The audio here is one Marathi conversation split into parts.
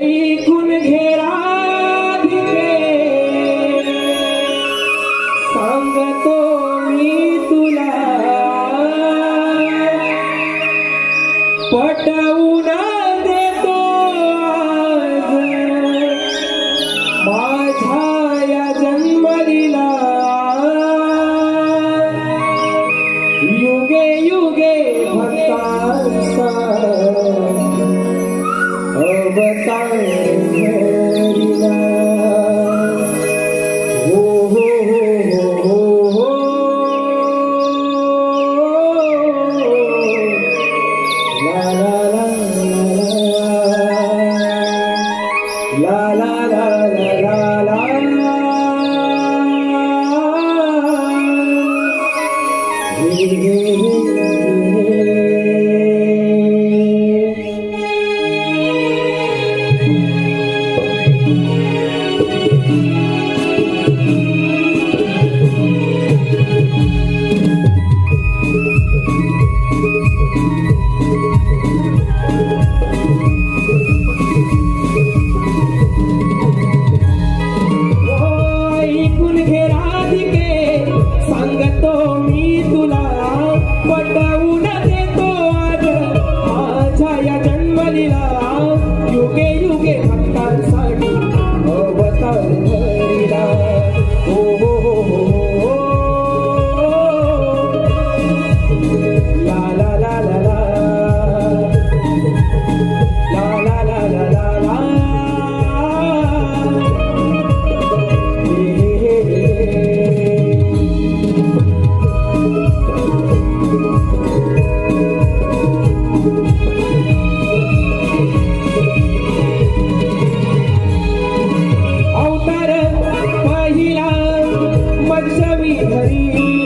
I couldn't hear. overcome what Hari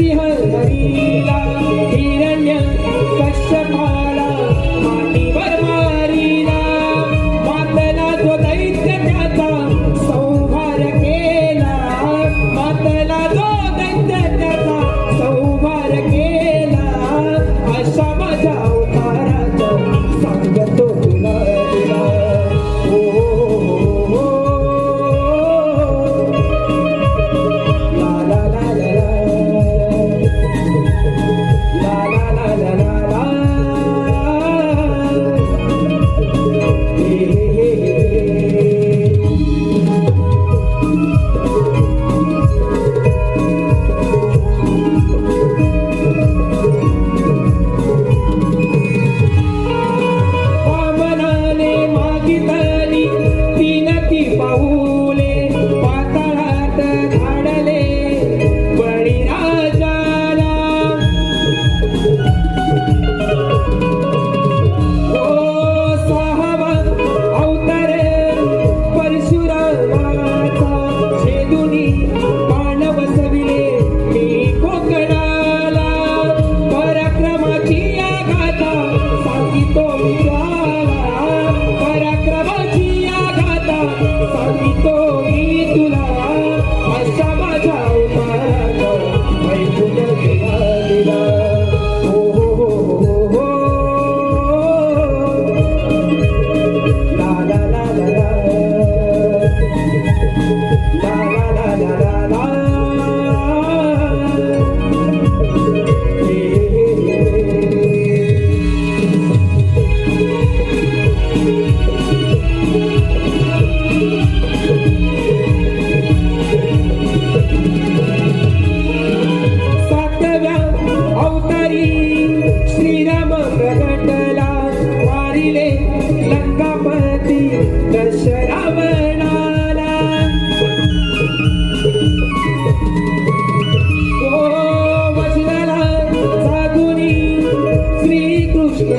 Harihar हरिला हिरण्य कश्यपा साधी कोणी तुला लंकापती दर्शरावणाला ओ वचनाला साधुनी श्रीकृष्ण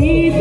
breathe